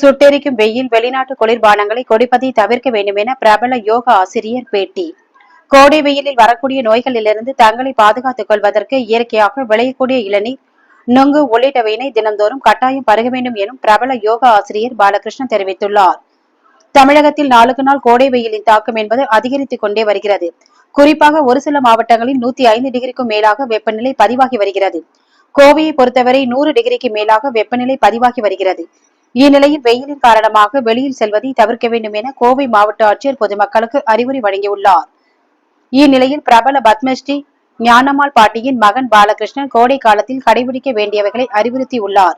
சுட்டெரிக்கும் வெயில் வெளிநாட்டு குளிர்பானங்களை குடிப்பதை தவிர்க்க வேண்டும் என பிரபல யோகா ஆசிரியர் பேட்டி. கோடை வெயிலில் வரக்கூடிய நோய்களிலிருந்து தங்களை பாதுகாத்துக் கொள்வதற்கு இயற்கையாக விளையக்கூடிய இளநீர் நுங்கு உள்ளிட்டவையினை தினந்தோறும் கட்டாயம் பருக வேண்டும் எனும் பிரபல யோகா ஆசிரியர் பாலகிருஷ்ணன் தெரிவித்துள்ளார். தமிழகத்தில் நாளுக்கு நாள் கோடை வெயிலின் தாக்கம் என்பது அதிகரித்துக் கொண்டே வருகிறது. குறிப்பாக ஒரு சில மாவட்டங்களில் நூத்தி ஐந்து டிகிரிக்கும் மேலாக வெப்பநிலை பதிவாகி வருகிறது. கோவையை பொறுத்தவரை நூறு டிகிரிக்கு மேலாக வெப்பநிலை பதிவாகி வருகிறது. இந்நிலையில் வெயிலின் காரணமாக வெளியில் செல்வதை தவிர்க்க வேண்டும் என கோவை மாவட்ட ஆட்சியர் பொதுமக்களுக்கு அறிவுரை வழங்கியுள்ளார். இந்நிலையில் பிரபல பத்மஸ்ரீ ஞானம்மாள் பாட்டியின் மகன் பாலகிருஷ்ணன் கோடை காலத்தில் கடைபிடிக்க வேண்டியவைகளை அறிவுறுத்தியுள்ளார்.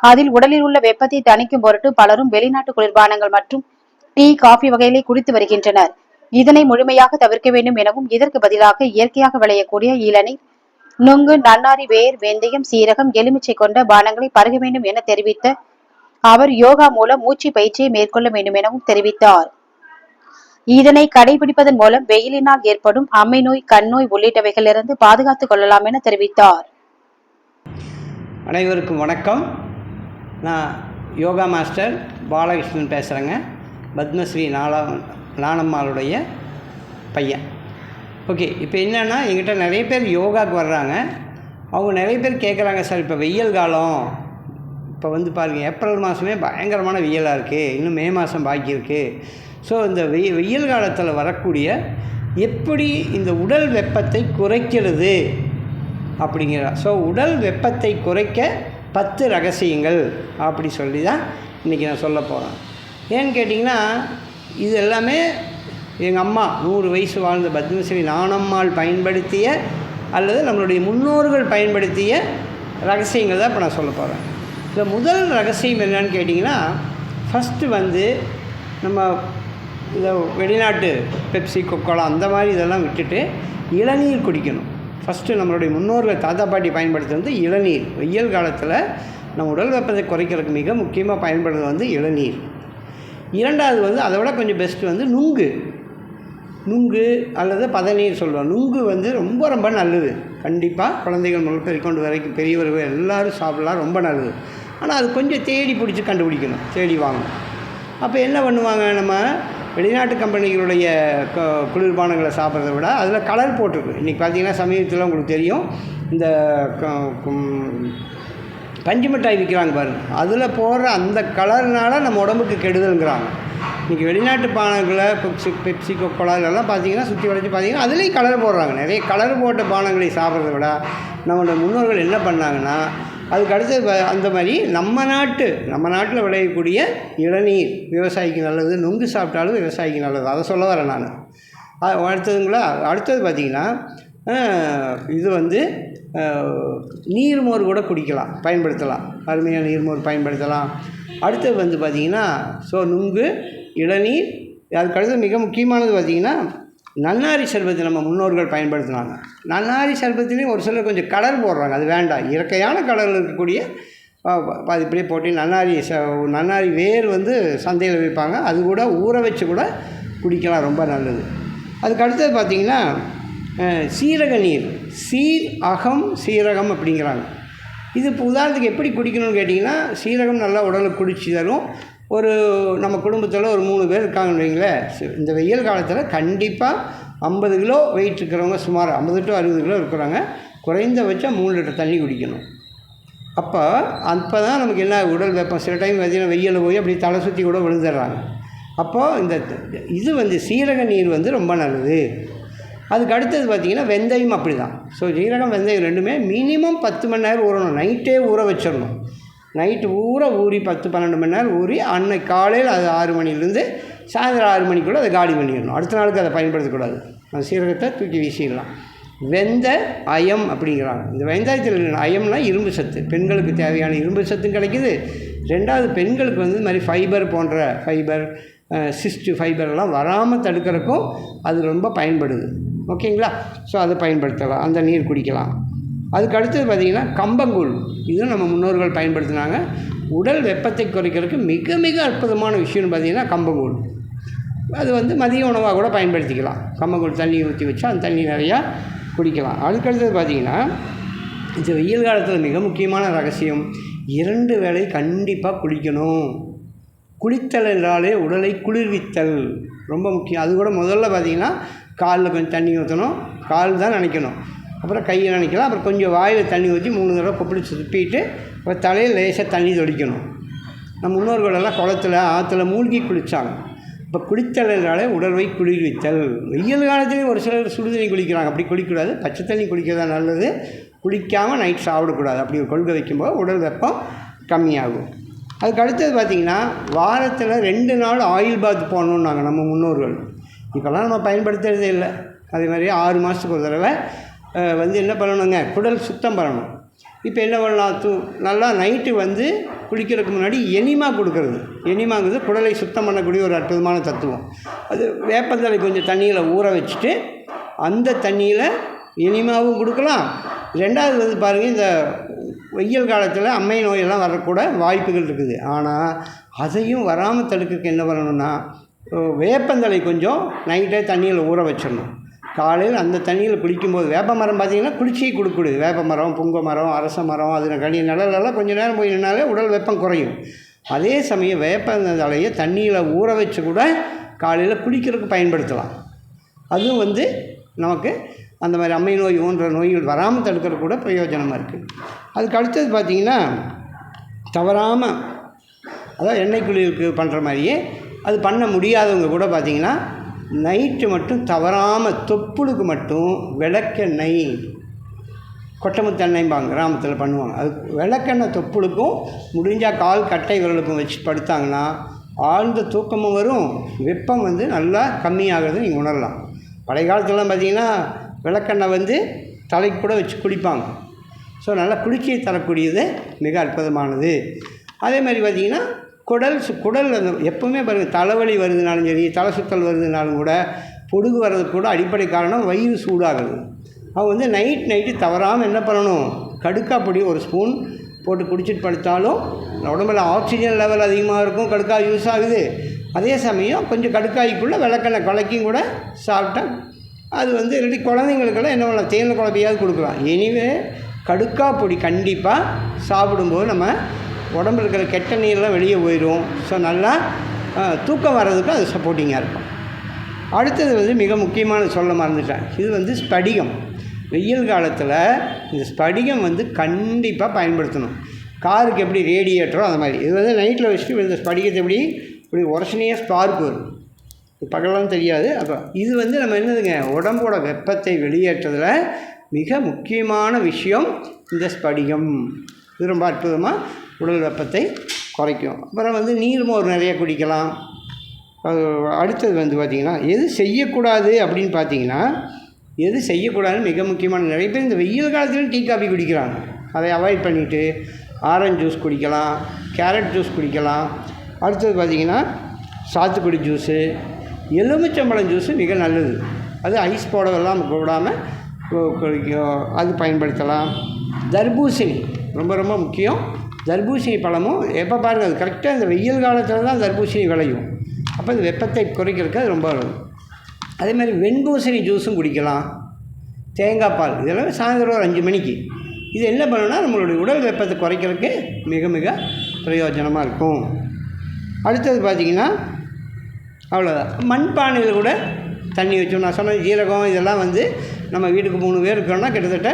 அதில் உடலில் உள்ள வெப்பத்தை தணிக்கும் பொருட்டு பலரும் வெளிநாட்டு குளிர்பானங்கள் மற்றும் டீ காஃபி வகைகளை குடித்து வருகின்றனர். இதனை முழுமையாக தவிர்க்க வேண்டும் எனவும் இதற்கு பதிலாக இயற்கையாக விளையக்கூடிய இளநீர் நுங்கு நன்னாரி வேர் வெந்தயம் சீரகம் எலுமிச்சை கொண்ட பானங்களை பருக வேண்டும் என தெரிவித்த அவர் யோகா மூலம் மூச்சு பயிற்சியை மேற்கொள்ள வேண்டும் எனவும் தெரிவித்தார். இதனை கடைபிடிப்பதன் மூலம் வெயிலினால் ஏற்படும் அம்மை நோய் கண்ணோய் உள்ளிட்டவைகளிலிருந்து பாதுகாத்துக் கொள்ளலாம் என தெரிவித்தார். அனைவருக்கும் வணக்கம். நான் யோகா மாஸ்டர் பாலகிருஷ்ணன் பேசுகிறேங்க பத்மஸ்ரீ நாளா நாணம்மாளுடைய பையன். ஓகே இப்போ என்னென்னா எங்கிட்ட நிறைய பேர் யோகாவுக்கு வர்றாங்க. அவங்க நிறைய பேர் கேட்குறாங்க சார் இப்போ வெயில் காலம். இப்போ வந்து பாருங்கள் ஏப்ரல் மாதமே பயங்கரமான வெயிலாக இருக்குது இன்னும் மே மாதம் பாக்கி இருக்குது ஸோ இந்த வெயி வெயில் காலத்தில் வரக்கூடிய எப்படி இந்த உடல் வெப்பத்தை குறைக்கிறது அப்படிங்கிற ஸோ உடல் வெப்பத்தை குறைக்க பத்து ரகசியங்கள் அப்படி சொல்லி தான் இன்றைக்கி நான் சொல்ல போகிறேன் ஏன்னு கேட்டிங்கன்னா இது எல்லாமே எங்கள் அம்மா நூறு வயசு வாழ்ந்த பத்மஸ்ரீ நானம்மாள் பயன்படுத்திய அல்லது நம்மளுடைய முன்னோர்கள் பயன்படுத்திய ரகசியங்கள் தான் இப்போ நான் சொல்ல போகிறேன் இந்த முதல் ரகசியம் என்னன்னு கேட்டிங்கன்னா ஃபஸ்ட்டு வந்து நம்ம இந்த வெளிநாட்டு பெப்சி கொக்கோலா அந்த மாதிரி இதெல்லாம் விட்டுட்டு இளநீர் குடிக்கணும். ஃபஸ்ட்டு நம்மளுடைய முன்னோர்கள் தாத்தா பாட்டி பயன்படுத்துறது இளநீர். வெயில் காலத்தில் நம்ம உடல் வெப்பத்தை குறைக்கிறதுக்கு மிக முக்கியமாக பயன்படுறது வந்து இளநீர். இரண்டாவது வந்து அதை விட கொஞ்சம் பெஸ்ட்டு வந்து நுங்கு. நுங்கு அல்லது பதநீர் சொல்லுவோம் நுங்கு வந்து ரொம்ப ரொம்ப நல்லது. கண்டிப்பாக குழந்தைகள் முதல் பெருக்கொண்டு வரைக்கும் பெரியவர்கள் எல்லோரும் சாப்பிட்லாம். ரொம்ப நல்லது. ஆனால் அது கொஞ்சம் தேடி பிடிச்சி கண்டுபிடிக்கணும் தேடி வாங்கணும். அப்போ என்ன பண்ணுவாங்க நம்ம வெளிநாட்டு கம்பெனிகளுடைய குளிர்பானங்களை சாப்பிட்றத விட அதில் கலர் போட்டிருக்கு. இன்றைக்கி பார்த்தீங்கன்னா சமீபத்தில் உங்களுக்கு தெரியும் இந்த கும்- பஞ்சு மிட்டாய் விற்கிறாங்க பாருங்க. அதில் போடுற அந்த கலர்னால நம்ம உடம்புக்கு கெடுதல்ங்கிறாங்க. இன்றைக்கி வெளிநாட்டு பானங்களை பெப்சி பெப்சி கொக்கோலா இதெல்லாம் பார்த்தீங்கன்னா சுற்றி வளைச்சி பார்த்தீங்கன்னா அதுலேயும் கலர் போடுறாங்க. நிறைய கலர் போட்ட பானங்களை சாப்பிட்றத விட நம்மளோட முன்னோர்கள் என்ன பண்ணாங்கன்னா அதுக்கு அடுத்து அந்த மாதிரி நம்ம நாட்டு நம்ம நாட்டில் விளையக்கூடிய இளநீர் விவசாயிக்கு நல்லது நுங்கு சாப்பிட்டாலும் விவசாயிக்கு நல்லது. அதை சொல்ல வரேன் நான். அடுத்ததுங்களா? அடுத்தது பார்த்திங்கன்னா இது வந்து நீர்மோர் கூட குடிக்கலாம் பயன்படுத்தலாம். அருமையாக நீர்மோர் பயன்படுத்தலாம். அடுத்தது வந்து பார்த்திங்கன்னா ஸோ நுங்கு இளநீர் அதுக்கடுத்து மிக முக்கியமானது பார்த்திங்கன்னா நன்னாரி சர்பத்து நம்ம முன்னோர்கள் பயன்படுத்தினாங்க. நன்னாரி சர்பத்துலேயும் ஒரு சிலர் கொஞ்சம் கலர் போடுறாங்க. அது வேண்டாம். இயற்கையான கலரில் இருக்கக்கூடிய அது இப்படியே போட்டு நன்னாரி ச நன்னாரி வேர் வந்து சந்தையில் விற்பாங்க. அது கூட ஊற வச்சு கூட குடிக்கலாம். ரொம்ப நல்லது. அதுக்கு அடுத்தது பார்த்திங்கன்னா சீரக நீர். சீர் அகம் சீரகம் அப்படிங்கிறாங்க. இது இப்போ உதாரணத்துக்கு எப்படி குடிக்கணும்னு கேட்டிங்கன்னா சீரகம் நல்லா உடலுக்கு குடிச்சு தரும். ஒரு நம்ம குடும்பத்தில் ஒரு மூணு பேர் இருக்காங்கன்னு வைங்களேன் இந்த வெயில் காலத்தில் கண்டிப்பாக ஐம்பது கிலோ வெயிட் இருக்கிறவங்க சுமார் ஐம்பது டு அறுபது கிலோ இருக்கிறாங்க குறைந்தபட்சம் மூணு லிட்டர் தண்ணி குடிக்கணும். அப்போ அப்போ தான் நமக்கு என்ன உடல் வெப்பம் சில டைம் பார்த்தீங்கன்னா வெயிலில் போய் அப்படி தலை சுற்றி கூட விழுந்துடுறாங்க. அப்போது இந்த இது வந்து சீரக நீர் வந்து ரொம்ப நல்லது. அதுக்கு அடுத்தது பார்த்திங்கன்னா வெந்தயம் அப்படி தான் ஸோ சீரகம் வெந்தயம் ரெண்டுமே மினிமம் பத்து மணி நேரம் ஊறணும். நைட்டே ஊற வச்சிடணும். நைட்டு பூரா ஊறி பத்து பன்னெண்டு மணி நேரம் ஊறி அன்னைக்கு காலையில் அது ஆறு மணிலேருந்து சாயந்தரம் ஆறு மணிக்குள்ளே அதை காலி பண்ணிடணும். அடுத்த நாளுக்கு அதை பயன்படுத்தக்கூடாது. அந்த சீரகத்தை தூக்கி வீசிடலாம். வெந்த அயம் அப்படிங்கிறாங்க. இந்த வெந்தாயத்தில் அயம்னா இரும்பு சத்து. பெண்களுக்கு தேவையான இரும்பு சத்தும் கிடைக்குது. ரெண்டாவது பெண்களுக்கு வந்து இந்த மாதிரி ஃபைபர் போன்ற ஃபைபர் சிஸ்ட்டு ஃபைபர்லாம் வராமல் தடுக்கிறக்கும் அது ரொம்ப பயன்படுது. ஓகேங்களா? ஸோ அதை பயன்படுத்தலாம். அந்த நீர் குடிக்கலாம். அதுக்கு அடுத்தது பார்த்திங்கன்னா கம்பங்கூழ். இதுவும் நம்ம முன்னோர்கள் பயன்படுத்தினாங்க. உடல் வெப்பத்தை குறைக்கிறதுக்கு மிக மிக அற்புதமான விஷயம்னு பார்த்திங்கன்னா கம்பங்கூழ். அது வந்து மதிய உணவாக கூட பயன்படுத்திக்கலாம். கம்பங்கூழ் தண்ணி ஊற்றி வச்சா அந்த தண்ணி நிறையா குடிக்கலாம். அதுக்கடுத்தது பார்த்திங்கன்னா இந்த வெயில் காலத்தில் மிக முக்கியமான ரகசியம் இரண்டு வேளை கண்டிப்பாக குளிக்கணும். குளித்தல் என்றாலே உடலை குளிர்வித்தல். ரொம்ப முக்கியம். அது கூட முதல்ல பார்த்தீங்கன்னா காலில் கொஞ்சம் தண்ணி ஊற்றணும் கால் தான் நினைக்கணும். அப்புறம் கையை நினைக்கலாம் அப்புறம் கொஞ்சம் வாயில் தண்ணி ஊற்றி மூணு தடவை கொப்பளிச்சு சுப்பிட்டு அப்புறம் தலையில் லேசாக தண்ணி தொடிக்கணும் நம்ம முன்னோர்களெல்லாம் குளத்துல ஆற்றுல மூழ்கி குளித்தாங்க இப்போ குளித்தல் என்றாலே உடல்வை குளிர்வித்தல். வெயில் காலத்துலேயும் ஒரு சிலர் சுடுதண்ணி குளிக்கிறாங்க. அப்படி குளிக்கக்கூடாது. பச்சை தண்ணி குளிக்கிறதா நல்லது. குளிக்காமல் நைட் சாப்பிடக்கூடாது. அப்படி ஒரு கொள்கை வைக்கும்போது உடல் வெப்பம் கம்மியாகும். அதுக்கு அடுத்தது பார்த்திங்கன்னா வாரத்தில் ரெண்டு நாள் ஆயில் பாத் போகணுன்னாங்க நம்ம முன்னோர்கள். இப்போல்லாம் நம்ம பயன்படுத்துறதே இல்லை. அதே மாதிரி ஆறு மாதத்துக்கு ஒரு தடவை வந்து என்ன பண்ணணுங்க குடல் சுத்தம் பண்ணணும். இப்போ என்ன பண்ணலாம் தூ நல்லா நைட்டு வந்து குளிக்கிறதுக்கு முன்னாடி எனிமா கொடுக்கறது. எனிமாங்கிறது குடலை சுத்தம் பண்ணக்கூடிய ஒரு அற்புதமான தத்துவம். அது வேப்பந்தலை கொஞ்சம் தண்ணியில் ஊற வச்சுட்டு அந்த தண்ணியில் எனிமாவும் கொடுக்கலாம். ரெண்டாவது வந்து பாருங்கள் இந்த வெயில் காலத்தில் அம்மை நோயெல்லாம் வரக்கூட வாய்ப்புகள் இருக்குது. ஆனால் அதையும் வராமல் தடுக்க என்ன பண்ணணும்னா வேப்பந்தலை வேப்பந்தழை கொஞ்சம் நைட்டே தண்ணியில் ஊற வச்சிடணும். காலையில் அந்த தண்ணியில் குளிக்கும்போது வேப்ப மரம் பார்த்தீங்கன்னா குளிர்ச்சியை கொடுக்கக்கூடாது வேப்ப மரம் புங்க மரம் அரச மரம் அதில் கனி நிழலெல்லாம் கொஞ்சம் நேரம் போய் நின்னாலே உடல் வெப்பம் குறையும். அதே சமயம் வேப்பந்தழையை தண்ணியில் ஊற வச்சு கூட காலையில் குளிக்கிறதுக்கு பயன்படுத்தலாம். அதுவும் வந்து நமக்கு அந்த மாதிரி அம்மை நோய் போன்ற நோய்கள் வராமல் தடுக்கிற கூட பிரயோஜனமாக இருக்குது அதுக்கு அடுத்தது பார்த்திங்கன்னா தவறாமல் அதாவது எண்ணெய் குளியலுக்கு பண்ணுற மாதிரியே அது பண்ண முடியாதவங்க கூட பார்த்திங்கன்னா நைட்டு மட்டும் தவறாமல் தொப்புளுக்கு மட்டும் விளக்கெண்ணெய் கொட்டமுத்தெண்ணெய்பாங்க கிராமத்தில் பண்ணுவாங்க. அது விளக்கெண்ணெய் தொப்புளுக்கும் முடிஞ்சால் கால் கட்டை விரலுக்கும் வச்சு படுத்தாங்கன்னா ஆழ்ந்த தூக்கமும் வரும் வெப்பம் வந்து நல்லா கம்மியாகிறது நீங்கள் உணரலாம். பழைய காலத்துலலாம் பார்த்தீங்கன்னா விளக்கெண்ணெய் வந்து தலைக்கு கூட வச்சு குளிப்பாங்க ஸோ நல்லா குளிர்ச்சியை தரக்கூடியது மிக அற்புதமானது. அதே மாதிரி பார்த்திங்கன்னா குடல் சு குடல் அந்த எப்போவுமே பாருங்கள் தலைவலி வருதுனாலும் சரி தலை சுத்தல் வருதுனாலும் கூட பொடுகு வர்றதுக்கு கூட அடிப்படை காரணம் வயிறு சூடாகுது. அவங்க வந்து நைட் நைட்டு தவறாமல் என்ன பண்ணணும்? கடுக்கா பொடி ஒரு ஸ்பூன் போட்டு குடிச்சிட்டு படுத்தாலும் உடம்புல ஆக்சிஜன் லெவல் அதிகமாக இருக்கும் கடுக்காய் யூஸ் ஆகுது. அதே சமயம் கொஞ்சம் கடுக்காய்க்குள்ளே விளக்கெண்ணெய் கலக்கியும் கூட சாப்பிட்டா அது வந்து ரெடி குழந்தைங்களுக்கெல்லாம் என்ன பண்ணலாம்? தேனில் குழம்பையாவது கொடுக்கலாம். எனிவே கடுக்கா பொடி கண்டிப்பாக சாப்பிடும்போது நம்ம உடம்புல இருக்கிற கெட்ட நீர்லாம் வெளியே போயிடும். ஸோ நல்லா தூக்கம் வர்றதுக்கு அது சப்போர்ட்டிங்காக இருக்கும். அடுத்தது வந்து மிக முக்கியமான சொல்ல மறந்துட்டேன். இது வந்து ஸ்படிகம். வெயில் காலத்தில் இந்த ஸ்படிகம் வந்து கண்டிப்பாக பயன்படுத்தணும். காருக்கு எப்படி ரேடியேட்டரோ அந்த மாதிரி. இது வந்து நைட்டில் வச்சுட்டு இந்த ஸ்படிகத்தை எப்படி இப்படி உரசனையாக ஸ்பார்க் வரும். பகலாம் தெரியாது. அப்போ இது வந்து நம்ம என்னதுங்க? உடம்போட வெப்பத்தை வெளியேற்றதில் மிக முக்கியமான விஷயம் இந்த ஸ்படிகம். இது ரொம்ப அற்புதமாக உடல் வெப்பத்தை குறைக்கும். அப்புறம் வந்து நீர்மோர் நிறைய குடிக்கலாம். அடுத்தது வந்து பார்த்திங்கன்னா எது செய்யக்கூடாது அப்படின்னு பார்த்தீங்கன்னா எது செய்யக்கூடாதுன்னு மிக முக்கியமான நிறைய பேர் இந்த வெயில் காலத்துலையும் டீ காபி குடிக்கிறாங்க. அதை அவாய்ட் பண்ணிவிட்டு ஆரஞ்சு ஜூஸ் குடிக்கலாம் கேரட் ஜூஸ் குடிக்கலாம். அடுத்தது பார்த்திங்கன்னா சாத்துக்குடி ஜூஸு எலுமிச்சம்பழம் ஜூஸு மிக நல்லது. அது ஐஸ் போடவெல்லாம் விடாமல் குடிக்கும் அது பயன்படுத்தலாம். தர்பூசணி ரொம்ப ரொம்ப முக்கியம். தர்பூசணி பழமும் எப்போ பாருங்கள் அது கரெக்டாக இந்த வெயில் காலத்தில் தான் தர்பூசணி விளையும். அப்போ இந்த வெப்பத்தை குறைக்கிறதுக்கு அது ரொம்ப நல்லது. அதே மாதிரி வெண்பூசணி ஜூஸும் குடிக்கலாம். தேங்காய் பால் இதெல்லாம் சாயந்தரம் ஒரு அஞ்சு மணிக்கு. இது என்ன பண்ணுன்னா நம்மளுடைய உடல் வெப்பத்தை குறைக்கிறதுக்கு மிக மிக பிரயோஜனமாக இருக்கும். அடுத்தது பார்த்திங்கன்னா அவ்வளோதான் மண்பானையில் கூட தண்ணி வச்சோம். நான் சொன்ன ஜீரகம் இதெல்லாம் வந்து நம்ம வீட்டுக்கு மூணு பேர் இருக்கோம்னா கிட்டத்தட்ட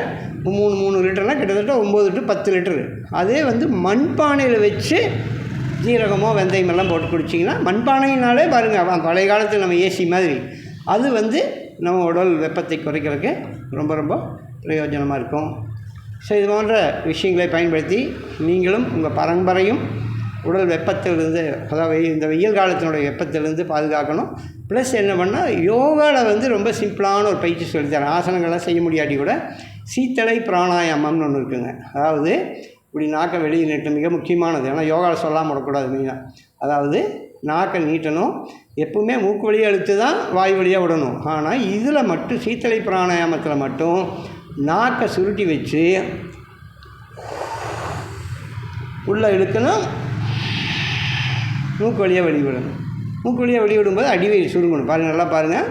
மூணு மூணு லிட்டர்னால் கிட்டத்தட்ட ஒம்பது டு பத்து லிட்டரு. அதே வந்து மண்பானையில் வச்சு ஜீரகமோ வெந்தயம் எல்லாம் போட்டு குடிச்சிங்கன்னா மண்பானையினாலே பாருங்கள் பழைய காலத்தில் நம்ம ஏசி மாதிரி. அது வந்து நம்ம உடல் வெப்பத்தை குறைக்கிறதுக்கு ரொம்ப ரொம்ப பிரயோஜனமாக இருக்கும். ஸோ இது போன்ற விஷயங்களை பயன்படுத்தி நீங்களும் உங்கள் பரம்பரையும் உடல் வெப்பத்திலிருந்து அதாவது இந்த வெயில் காலத்தினுடைய வெப்பத்திலிருந்து பாதுகாக்கணும். ப்ளஸ் என்ன பண்ணால் யோகாவில் வந்து ரொம்ப சிம்பிளான ஒரு பயிற்சி சொல்லித்தரேன். ஆசனங்கள்லாம் செய்ய முடியாட்டி கூட சீத்தலை பிராணாயாமம்னு ஒன்று இருக்குங்க. அதாவது இப்படி நாக்கை வெளியே நீட்டு மிக முக்கியமானது. ஏன்னா யோகாவில் சொல்லாமல் விடக்கூடாது மெயினாக அதாவது நாக்கை நீட்டணும். எப்பவுமே மூக்கு வழியாக இழுத்து தான் வாய் வழியாக விடணும். ஆனால் இதில் மட்டும் சீத்தலை பிராணாயாமத்தில் மட்டும் நாக்கை சுருட்டி வச்சு உள்ளே இழுக்கணும். மூக்கு வழியாக வெளிவிடணும் மூக்கு வழியாக வெளிவிடும்போது அடிவயிறு சுருங்கணும். பாருங்கள் நல்லா பாருங்கள்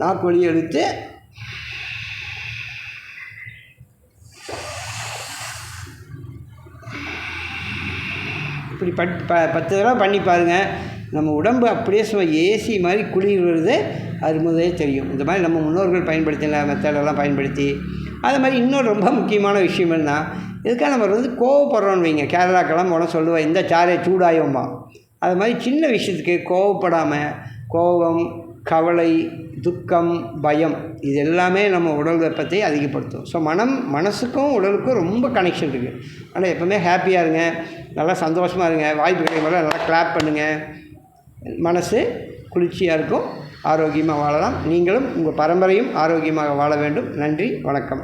நாக்கு வழியை இழுத்து இப்படி பட் ப பத்து தடவை பண்ணி பாருங்கள் நம்ம உடம்பு அப்படியே சும்மா ஏசி மாதிரி குளிர் வருது. அது முதலே தெரியும். இந்த மாதிரி நம்ம முன்னோர்கள் பயன்படுத்தின மெத்தடெல்லாம் பயன்படுத்தி அது மாதிரி இன்னொரு ரொம்ப முக்கியமான விஷயம் என்ன இதுக்காக நம்ம வந்து கோவப்படுறோம்னு வைங்க. கேரளாக்கெல்லாம் போனால் சொல்லுவேன் இந்த சாரே சூடாயோம்பா அது மாதிரி சின்ன விஷயத்துக்கு கோவப்படாமல் கோபம் கவலை துக்கம் பயம் இது எல்லாமே நம்ம உடல் வெப்பத்தை அதிகப்படுத்தும். ஸோ மனம் மனசுக்கும் உடலுக்கும் ரொம்ப கனெக்ஷன் இருக்குது ஆனால் எப்போவுமே ஹாப்பியாக இருங்க நல்லா சந்தோஷமாக இருங்க வாய்ப்பு கிடைக்கும் போது நல்லா கிளாப் பண்ணுங்கள் மனசு குளிர்ச்சியாக இருக்கும் ஆரோக்கியமாக வாழலாம். நீங்களும் உங்கள் பரம்பரையும் ஆரோக்கியமாக வாழ வேண்டும். நன்றி வணக்கம்.